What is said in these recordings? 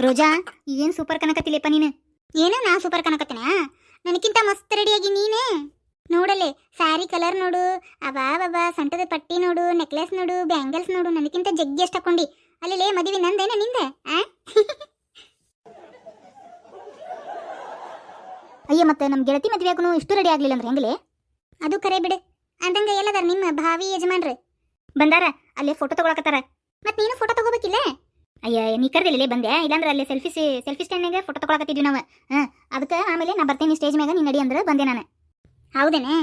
ರೋಜಾ ಏನು ಸೂಪರ್ ಕನಕತ್ತಿಲ್ಲಪ್ಪ ನೀನು? ಏನೋ ನಾ ಸೂಪರ್ ಕನಕತ್ತಿನ ನನಗಿಂತ ಮಸ್ತ್ ರೆಡಿಯಾಗಿ ನೀನೇ? ನೋಡಲೆ ಸ್ಯಾರಿ ಕಲರ್ ನೋಡು, ಅಬಾ ಬಾಬಾ ಪಟ್ಟಿ ನೋಡು ನೆಕ್ಲೆಸ್ ನೋಡು ಬ್ಯಾಂಗಲ್ಸ್ ನೋಡು ನನಗಿಂತ ಜಗ್ಗಿ ಎಷ್ಟು ಹಾಕೊಂಡಿ. ಅಲ್ಲೇ ಮದುವೆ ನಂದೇನ ನಿಂದೆ, ಆ? ಅಯ್ಯ, ಮತ್ತೆ ನಮ್ಮ ಗೆಳತಿ ಮದುವೆ ಇಷ್ಟು ರೆಡಿ ಆಗಲಿಲ್ಲ ಅಂದ್ರೆ ಹೆಂಗಲೇ? ಅದು ಕರೆ ಬಿಡು. ಅಂದಂಗ ಎಲ್ಲದಾರ ನಿಮ್ಮ ಭಾವಿ ಯಜಮಾನ್ರಿ. ಬಂದಾರ, ಅಲ್ಲೇ ಫೋಟೋ ತಗೊಳಕತ್ತಾರ. ಮತ್ತೆ ನೀನು ಫೋಟೋ ತಗೋಬೇಕಿಲ್ಲ? ಅಯ್ಯ ನೀ ಕರ್ದಿಲ್ಲ ಬಂದೆ? ಇಲ್ಲಾಂದ್ರೆ ಅಲ್ಲಿ ಸೆಲ್ಫಿ ಸೆಲ್ಫಿ ಸ್ಟ್ಯಾಂಡ್ನಾಗ ಫೋಟೋ ತಗೊಳಕತ್ತಿದ್ವಿ ನಾವು. ಹಾ, ಅದಕ್ಕೆ ಆಮೇಲೆ ನಾ ಬರ್ತೇನೆ ಸ್ಟೇಜ್ ಮ್ಯಾಗ, ನೀ ನಡಿ ಅಂದ್ರೆ ಬಂದೆ ನಾನು. ಹೌದೇನೆ?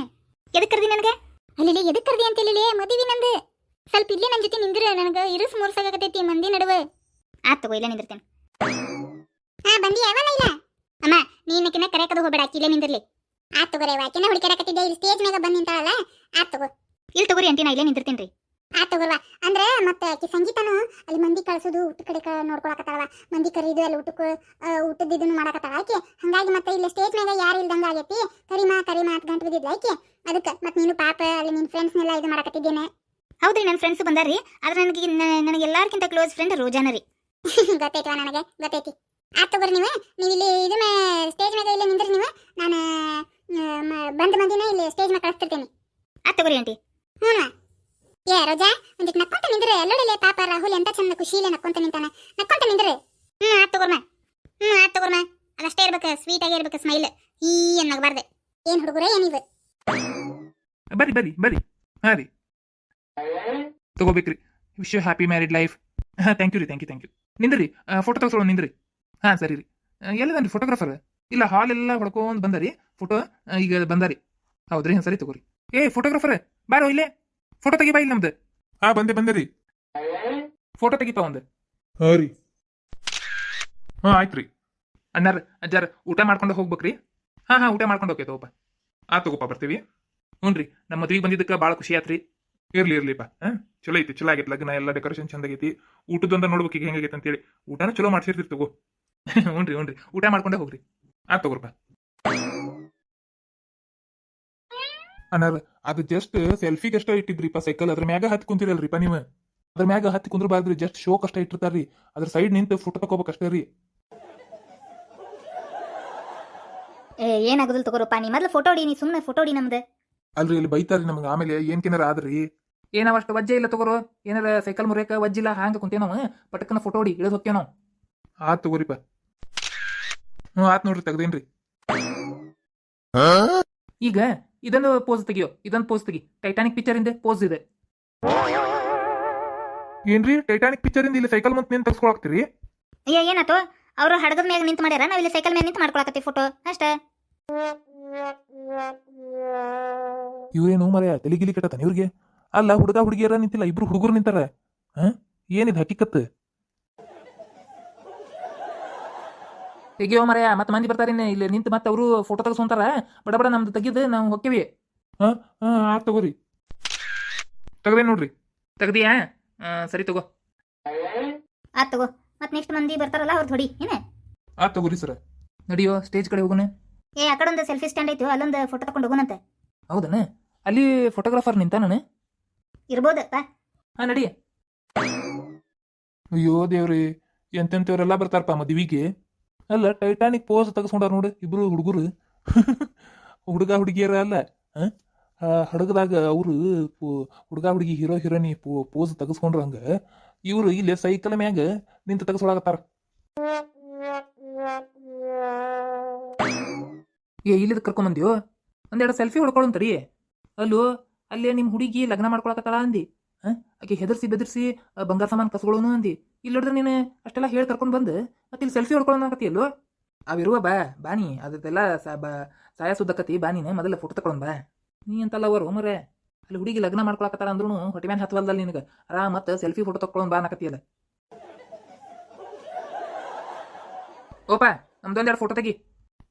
ಎದಕ್ಕೆ ಕರ್ದಿ ನನಗೆ? ಅಲ್ಲಿ ಎದಕ್ಕೆ ಕರ್ದಿ ಅಂತ ಇಲ್ಲಿ, ಮದುವೆ ನಂದು. ಸ್ವಲ್ಪ ಇಲ್ಲೇ ನನ್ನ ಜೊತೆ ನಿಂದ್ರೆ, ನನಗೆ ಇರಿಸ್ ಮೂರ್ಸಾಗತೈತಿ ಮಂದಿ ನಡುವೆ. ಆತ್ ತಗೋ, ಇಲ್ಲೇ ನಿಂದಿರ್ತೇನೆ. ಹಾಂ ಬಂದಿ ಯಾವಲ್ಲ ಇಲ್ಲ? ಅಮ್ಮ ನೀನಕಿನ ಕರೆಕದು ಹೋಗ್ಬೇಡ, ಆಕಿ ಇಲ್ಲೇ ನಿಂದಿರ್ಲಿ. ಆತ್ ತಗೋರಿ ಆಕಿನ ಹುಡುಕಾಡಕತ್ತಿದ್ದೆ ಇಲ್ಲಿ ಸ್ಟೇಜ್ ಮ್ಯಾಗ ಬಂದು ನಿಂತಾಳಲ್ಲ. ಆತ್ ತಗೋ. ಇಲ್ಲಿ ತಗೋರಿ ಅಂತ ನಾ ಇಲ್ಲೇ ನಿಂದಿರ್ತೀನಿ ರೀ ಆತ್ ತಗೋಲ್ವಾ ಅಂದ್ರೆ ಮತ್ತೆ ಆಕಿ ಸಂಗೀತನು ಅಲ್ಲಿ ಮಂದಿ ಕಳ್ಸೋದು ಊಟ ಕಡೆ ನೋಡ್ಕೊಳಕತ್ತಾಳ ಮಂದಿ ಕರೀದು ಅಲ್ಲಿ ಊಟಕ್ಕೆ ಊಟದ ಇದನ್ನು ಮಾಡಕತ್ತಾಳ. ಆಕೆ ಹಂಗಾಗಿ ಮತ್ತೆ ಇಲ್ಲಿ ಸ್ಟೇಜ್ ಮ್ಯಾಗ ಯಾರು ಇಲ್ದಂಗ ಆಗೈತಿ. ಕರಿಮಾ ಕರಿಮಾ ಅಂತ ಗಂಟೆ ಬಿದ್ದಿದ್ಲ ಆಕೆ. ಅದಕ್ಕೆ ಮತ್ತೆ ನೀನು ಪಾಪ ಅಲ್ಲಿ ನಿನ್ನ ಫ್ರೆಂಡ್ಸ್ನೆಲ್ಲ ಇದು ಮಾಡಕತ್ತಿದ್ದೇನೆ. ಹೌದ್ರಿ ನನ್ನ ಫ್ರೆಂಡ್ಸ್ ಬಂದಾರಿ ಆದ್ರೆ ನನಗೆ ನನಗೆ ಎಲ್ಲಾರ್ಕಿಂತ ಕ್ಲೋಸ್ ಫ್ರೆಂಡ್ ರೋಜಾನ ರೀ ಗೊತ್ತೈತಿ ನನಗೆ? ಗೊತ್ತೈತಿ. ಆತ್ ತಗೋರಿ ನೀವು. ನೀವು ಇಲ್ಲಿ ಇದು ಸ್ಟೇಜ್ ಮ್ಯಾಗ ಇಲ್ಲಿ ನಿಂದ್ರಿ ನೀವು. ನಾನು ಬಂದ ಮಂದಿನ ಇಲ್ಲಿ ಸ್ಟೇಜ್ ಮ್ಯಾಗ ಕಳಿಸ್ತಿರ್ತೀನಿ. ಆತ್ ತಗೋರಿ ಆಂಟಿ. ಹ್ಞೂ ಏ ರೋಜಾ ಒಂದಿಟ್ ನಕ್ಕೊಂತ ನಿಂದ್ರೆ ಎಲ್ಲೋಡಿಲೆ ಪಾಪ ರಾಹುಲ್ ಎಂತ ಚಂದ ಖುಷಿಲೆ ನಕ್ಕೊಂತ ನಿಂತಾನೆ. ನಕ್ಕೊಂತ ನಿಂದ್ರೆ? ಹ್ಮ್, ಆತ್ ತಗೋರ್ಮ. ಹ್ಮ್, ಆತ್ ತಗೋರ್ಮ. ಅದಷ್ಟೇ ಇರ್ಬೇಕು ಸ್ವೀಟ್ ಆಗಿ ಇರ್ಬೇಕು ಸ್ಮೈಲ್ ಈ ಅನ್ನಗಬಾರ್ದು. ಏನ್ ಹುಡುಗರೇ ಏನಿವೆ ಬರ್ರಿ ಬರ್ರಿ ಬರ್ರಿ ಹಾಂ ರೀ. ತಗೋಬೇಕ್ರಿ. Wish you happy married life ಹಾ ಥ್ಯಾಂಕ್ ಯು ರೀ ಥ್ಯಾಂಕ್ ಯು ಥ್ಯಾಂಕ್ ಯು ನಿಂದ್ರಿ ಫೋಟೋ ತಗೊಳ್ಳೋ ನಿಂದ್ರಿ. ಹಾ, ಸರಿ ರೀ. ಎಲ್ಲದನ್ರಿ ಫೋಟೋಗ್ರಾಫರ್ ಇಲ್ಲ ಹಾಲ್ ಎಲ್ಲ ಹೊಡ್ಕೊಂಡ್ ಬಂದಾರಿ ಫೋಟೋ ಈಗ ಬಂದರಿ ಹೌದ್ರಿ ಸರಿ ತಗೋರಿ. ಏ ಫೋಟೋಗ್ರಾಫರ್ ಬಾರೋ ಇಲ್ಲೇ. ಫೋಟೋ ತೆಗಿಬಾ ಇಲ್ಲಿ ನಮ್ದು? ಹಾ ಬಂದೆ ಬಂದೆ ರೀ. ಫೋಟೋ ತೆಗಿಪ ಒಂದು? ಹಾ ರೀ. ಹಾ ಆಯ್ತು ರೀ. ಅಣ್ಣಾರ ಅಜ್ಜಾರ ಊಟ ಮಾಡ್ಕೊಂಡು ಹೋಗ್ಬೇಕ್ರಿ. ಹಾ ಹಾ ಊಟ ಮಾಡ್ಕೊಂಡು ಹೋಗ್ತೇವೆ ತಗೋಪ ಆ ತಗೋಪ ಬರ್ತೀವಿ. ಹ್ಞೂ ರೀ ನಮ್ಮ ಮದ್ವಿಗೆ ಬಂದಿದ್ದಕ್ಕೆ ಭಾಳ ಖುಷಿ ಆತ್ರಿ. ಇರ್ಲಿ ಇರ್ಲಿಪ್ಪ ಹಾ ಚಲೋ ಐತಿ ಚಲೋ ಆಗೈತಿ ಲಗ್ನ ಎಲ್ಲ ಡೆಕೋರೇಷನ್ ಚಂದ ಆಗೈತಿ. ಊಟದೊಂದ ನೋಡ್ಬೇಕು ಈಗ ಹೆಂಗಾಗೈತೆ ಅಂತೇಳಿ. ಊಟನ ಚಲೋ ಮಾಡ್ಸಿರ್ತೀರಿ ತಗೋ. ಹ್ಞೂ ರೀ ಹ್ಞೂ ರೀ. ಊಟ ಮಾಡ್ಕೊಂಡೇ ಹೋಗ್ರಿ. ಆ ತಗೋರ್ಪ. ಅನ್ನಾರ ಅದು ಜಸ್ಟ್ ಸೆಲ್ಫಿಗಷ್ಟೇ ಇಟ್ಟಿದ್ರಿಪ್ಪ ಸೈಕಲ್ ಅದ್ರ ಮ್ಯಾಗ ಹತ್ತಿ ಕುಂತಿರಲ್ರಿಪ್ಪ ನೀವು. ಅದ್ರ ಮ್ಯಾಗ ಹತ್ತಿ ಕುಂದ್ರಬಾರ್ದ್ರಿ ಜಸ್ಟ್ ಶೋ ಕಷ್ಟ ಇಟ್ಟಿರ್ತಾರ್ರಿ. ಅದ್ರ ಸೈಡ್ ನಿಂತು ಫೋಟೋ ತಗೋಬೇಕಷ್ಟೇ ರೀ. ಏ ಏನಾಗೋದಿಲ್ಲ ತಗೋರಪ್ಪ ನೀ ಮೊದಲು ಫೋಟೋ ಹೊಡಿ ನೀ ಸುಮ್ಮನೆ ಫೋಟೋ ಹೊಡಿ ನಮ್ದು. ಅಲ್ರಿ ಇಲ್ಲಿ ಬೈತಾರ್ರಿ ನಮ್ಗೆ. ಆಮೇಲೆ ಏನ್ಕಿನಾರ ಆದ್ರಿ? ಏನಾವ ಅಷ್ಟು ವಜ್ಜೆ ಇಲ್ಲ ತಗೋರು? ಏನಾರ ಸೈಕಲ್ ಮುರಿಯಕ ವಜ್ಜಿಲ್ಲ ಹಾಂಗ ಕುಂತೇವ್ ನಾವು ಪಟಕನ ಫೋಟೋ ಹೊಡಿ ಇಳಿದು ಹೋಗ್ತೇವ್ ನಾವು ಆತ್ ತಗೋರಿಪ್ಪ. ಹ್ಞೂ ಆತ್ ನೋಡ್ರಿ ತೆಗ್ದೇನ್ರಿ. ಈಗ ಇದೊಂದು ಪೋಸ್ ತೆಗಿಯೋ ಇದೊಂದು ಪೋಸ್ ತೆಗಿ ಟೈಟಾನಿಕ್ ಪಿಕ್ಚರ್ ಇಂದ ಪೋಸ್ ಇದೆ. ಏನ್ರಿ? ಟೈಟಾನಿಕ್ ಪಿಕ್ಚರ್ ಇಂದ ಇಲ್ಲಿ ಸೈಕಲ್ ಮತ್ತೆ ನಿಂತು ತೆಗೆಸ್ಕೊಳಕ್ತೀರಿ ಅಯ್ಯ ಏನಾತೋ ಅವರು ಹಡಗದ ಮ್ಯಾಗ ನಿಂತು ಮಾಡ್ಯಾರ ನಾವು ಇಲ್ಲಿ ಸೈಕಲ್ ಮ್ಯಾಗ ನಿಂತು ಮಾಡ್ಕೊಳಕತ್ತೀವಿ ಫೋಟೋ ಅಷ್ಟೇ. ಇವ್ರೇನು ಮರೆಯ ತಲಿಗಿಲಿ ಕಟ್ಟತಾನೆ ಇವ್ರಿಗೆ? ಅಲ್ಲ ಹುಡುಗ ಹುಡುಗಿಯರ ನಿಂತಿಲ್ಲ ಇಬ್ರು ಹುಡುಗರು ನಿಂತಾರ. ಹ? ಏನಿದ್ ಹಕಿಕತ್? ತೆಗಿಯೋ ಮರೆಯ ಮತ್ತೆ ಮಂದಿ ಬರ್ತಾರೇನೆ ಇಲ್ಲಿ ನಿಂತು ಮತ್ತೆ ಅವರು ಫೋಟೋ ತೆಗೆಸ್ಕೊಂತಾರ. ಬಡ ಬಡ ನಮ್ದು ತೆಗಿದು ನಾವು ಹೊಕ್ಕೇವಿ. ಹಾ ಹಾ ಆತ್ ತಗೋರಿ. ತೆಗ್ದೇ ನೋಡ್ರಿ. ತೆಗ್ದಿಯಾ? ಆ, ಸರಿ ತಗೋ. ಆತ್ ತಗೋ. ಮತ್ ನೆಕ್ಸ್ಟ್ ಮಂದಿ ಬರ್ತಾರಲ್ಲ ಅವ್ರದ್ದು ಹೊಡಿ ಏನ? ಆ ತಗೋರಿ ಸರ. ನಡಿಯೋ ಸ್ಟೇಜ್ ಕಡೆ ಹೋಗೋಣ. ಏ ಆ ಕಡೆ ಒಂದು ಸೆಲ್ಫಿ ಸ್ಟ್ಯಾಂಡ್ ಐತಿ ಅಲ್ಲೊಂದು ಫೋಟೋ ತಕೊಂಡು ಹೋಗೋಣಂತೆ. ಹೌದನ? ಅಲ್ಲಿ ಫೋಟೋಗ್ರಾಫರ್ ನಿಂತಾನ ಇರ್ಬೋದು ಹಾ ನಡಿ. ಅಯ್ಯೋ ದೇವ್ರಿ ಎಂತೆಂತವ್ರೆಲ್ಲ ಬರ್ತಾರಪ್ಪ ಮದ್ವಿಗೆ. ಅಲ್ಲ ಟೈಟಾನಿಕ್ ಪೋಸ್ ತೆಗೆಸ್ಕೊಂಡಾರ ನೋಡಿ, ಇಬ್ರು ಹುಡುಗರು. ಹುಡುಗ ಹುಡುಗಿಯರ ಅಲ್ಲ ಹಡಗದಾಗ ಅವರು ಹುಡುಗ ಹುಡುಗಿ ಹೀರೋ ಹೀರೋನಿ ಪೋಸ್ ತೆಗೆಸ್ಕೊಂಡ್ರಂಗ ಇವರು ಇಲ್ಲಿ ಸೈಕಲ್ ಮ್ಯಾಗ ನಿಂತು ತೆಗೆಸ್ಕೊಳಕತ್ತಾರ. ಏ, ಇಲ್ಲಿದ್ ಕರ್ಕೊಂಬಂದ್ಯೋ? ಒಂದೆರಡು ಸೆಲ್ಫಿ ಹೊಡ್ಕೊಳ್ಳೋನ್ ತಡಿ ಅಲ್ಲೋ, ಅಲ್ಲೇ ನಿಮ್ಮ ಹುಡುಗಿ ಲಗ್ನ ಮಾಡ್ಕೊಳಕತ್ತಾಳ ಅಂದಿ. ಹಾ? ಆಕೆ ಹೆದರ್ಸಿ ಬೆದರ್ಸಿ ಬಂಗಾರ ಸಾಮಾನು ಕಸ್ಕೊಳ್ಳೋನು ಅಂದಿ. ಇಲ್ಲಿ ನೋಡಿದ್ರೆ ನೀನು ಅಷ್ಟೆಲ್ಲ ಹೇಳಿ ಕರ್ಕೊಂಡು ಬಂದು ಮತ್ತೆ ಇಲ್ಲಿ ಸೆಲ್ಫಿ ಹೊಡ್ಕೊಳ್ಳೋಣ ಅಲ್ಲೋ ಅವಿರುವ ಬಾ ಬಾನಿ ಸಾ ಬಾ ಸಾಯ ಸುದ್ದಕತಿ ಬಾ ನೀನು ಮೊದಲ ಫೋಟೋ ತಗೊಂಡ್ ಬಾ. ನೀ ಅಂತಲ್ಲ ಅವರು ಮರೆ ಅಲ್ಲಿ ಹುಡುಗಿ ಲಗ್ನ ಮಾಡ್ಕೊಳಕತ್ತಾರ ಅಂದ್ರೂ ಹೊಟ್ಟೆ ಮ್ಯಾನ್ ಹತ್ತವಲ್ದಲ್ಲ ನಿನಗೆ. ಆರಾಮ ಮತ್ತೆ ಸೆಲ್ಫಿ ಫೋಟೋ ತಕ್ಕೊಳ್ಳೋಣ ಬಾ ಅನ್ನಕತ್ತಿಯಲ್ಲ ಓಪ ನಮ್ದೊಂದೆರಡು ಫೋಟೋ ತೆಗಿ.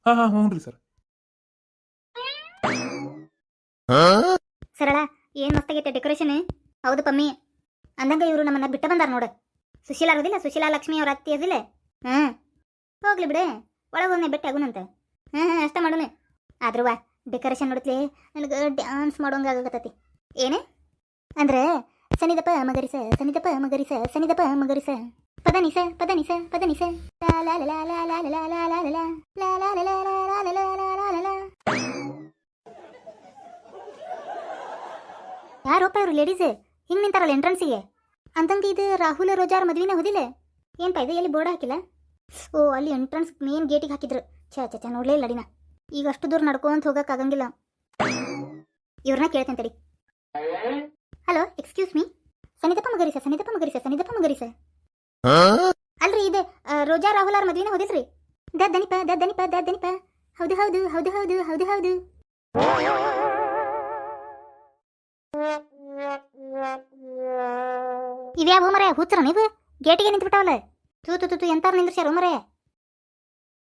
ಹಾ ಹಾ ಹ್ಞೂ ರೀ ಸರ್. ಸರಳ ಏನ್ ಮಸ್ತಾಗೈತೆ ಡೆಕೋರೇಷನ್ ಹೌದು ಪಮ್ಮಿ ಅಂದಂಗ ಇವರು ನಮ್ಮನ್ನ ಬಿಟ್ಟ ಬಂದಾರ ನೋಡು ಸುಶೀಲ ಇರೋದಿಲ್ಲ ಸುಶೀಲಾ ಲಕ್ಷ್ಮಿ ಅವ್ರ ಅತ್ತಿ ಅದಿಲ್ಲ ಹ್ಞೂ ಹೋಗ್ಲಿ ಬಿಡೆ ಒಳಗೆ ಬೆಟ್ಟ ಆಗುನಂತೆ ಹ್ಞೂ ಹ್ಞೂ ಅಷ್ಟ ಮಾಡೋಣ ಆದ್ರೂ ವಾ ಡೆಕೋರೇಷನ್ ನೋಡತ್ಲಿ ನನಗೆ ಡ್ಯಾನ್ಸ್ ಮಾಡೋಂಗ ಆಗಕತ್ತತಿ ಏನೇ ಅಂದ್ರೆ ಸನಿದಪ್ಪ ಮಗರಿಸ ಸನಿದಪ್ಪ ಮಗರಿಸ ಸನಿದಪ್ಪ ಮಗರಿಸ ಪದ ನಿಸ ಪದ ನಿಸ ಪದ ನಿಸ ಯಾರೋಪ್ಪ ಇವರು ಲೇಡೀಸ್ ಹಿಂಗ್ ನಿಂತಾರಲ್ಲ ಎಂಟ್ರೆನ್ಸಿಗೆ? ಅಂತಂಗೆ ಇದು ರಾಹುಲ್ ರೋಜಾರ್ ಮದ್ವಿನ ಹೋದಿಲ್ಲ ಏನ್ಪ ಇದು ಎಲ್ಲಿ ಬೋರ್ಡ್ ಹಾಕಿಲ್ಲ? ಓ, ಅಲ್ಲಿ ಎಂಟ್ರನ್ಸ್ ಮೇನ್ ಗೇಟಿಗೆ ಹಾಕಿದ್ರು. ಚಾ ಛೇ ನೋಡ್ಲೇ ಇಲ್ಲ ಅಡಿನ. ಈಗ ಅಷ್ಟು ದೂರ ನಡ್ಕೊಂತ ಹೋಗಕ್ ಆಗಂಗಿಲ್ಲ. ಇವ್ರನ್ನ ಕೇಳ್ತೇನೆ ತಡಿ. Hello, excuse me. ಸನಿತಪ್ಪ ಮಗರಿ ಸರ್ ಸನಿದಪ್ಪ ಮಗರಿ ಸರ್ ಸನಿದಪ್ಪ ಮಗರಿ ಸರ್. ಅಲ್ರಿ, ಇದೆ ರೋಜಾ ರಾಹುಲ್ ಅವ್ರ ಮದ್ವಿನ ಹೋದಿಲ್ರಿ? ದನಿಪ ದನಿಪ ದನಿಪ. ಹೌದು ಹೌದು ಹೌದು ಹೌದು ಹೌದು ಹೌದು. ಇವ್ಯಾವ ಮರ ಹುಚ್ಚರ ನೀವು? ಗೇಟಿಗೆ ನಿಂತು ಬಿಟ್ಟಾವಲ್ಲ ತೂ ತು ತು ತು ಎಂತಾರ ನಿಂದ್ರಸ್ಯಾರ ಮರೆ